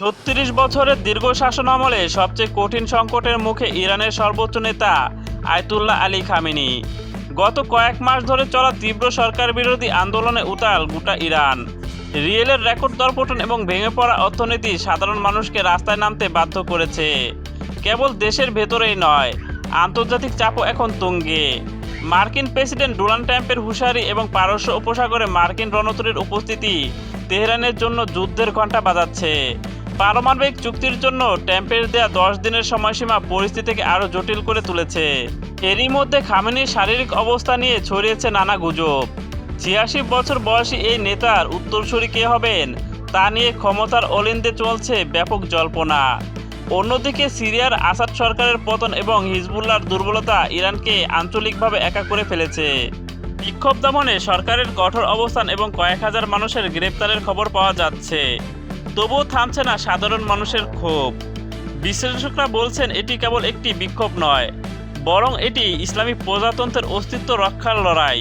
ছত্রিশ বছরের দীর্ঘ শাসন আমলে সবচেয়ে কঠিন সংকটের মুখে ইরানের সর্বোচ্চ নেতা আয়তুল্লাহ আলী খামিনি। গত কয়েক মাস ধরে চলা তীব্র সরকার বিরোধী আন্দোলনে উতাল গোটা ইরান। রিয়েলের রেকর্ড দরপতন এবং ভেঙে পড়া অর্থনীতি সাধারণ মানুষকে রাস্তায় নামতে বাধ্য করেছে। কেবল দেশের ভেতরেই নয়, আন্তর্জাতিক চাপও এখন তুঙ্গে। মার্কিন প্রেসিডেন্ট ডোনাল্ড ট্রাম্পের হুঁশিয়ারি এবং পারস্য উপসাগরে মার্কিন রণতরীর উপস্থিতি তেহরানের জন্য যুদ্ধের ঘণ্টা বাজাচ্ছে। পারমাণবিক চুক্তির জন্য ট্যাম্পের দেয়া দশ দিনের সময়সীমা পরিস্থিতিকে আরও জটিল করে তুলেছে। এরই মধ্যে খামেনির শারীরিক অবস্থা নিয়ে ছড়িয়েছে নানা গুজব। ছিয়াশি বছর বয়সী এই নেতার উত্তরসূরি কে হবেন, তা নিয়ে ক্ষমতার অলিন্দে চলছে ব্যাপক জল্পনা। অন্যদিকে সিরিয়ার আসাদ সরকারের পতন এবং হিজবুল্লার দুর্বলতা ইরানকে আঞ্চলিকভাবে একা করে ফেলেছে। বিক্ষোভ দমনে সরকারের কঠোর অবস্থান এবং কয়েক হাজার মানুষের গ্রেপ্তারের খবর পাওয়া যাচ্ছে। তবুও থামছে না সাধারণ মানুষের ক্ষোভ। বিশ্লেষকরা বলছেন এটি কেবল একটি বিক্ষোভ নয়, বরং এটি ইসলামী প্রজাতন্ত্রের অস্তিত্ব রক্ষার লড়াই।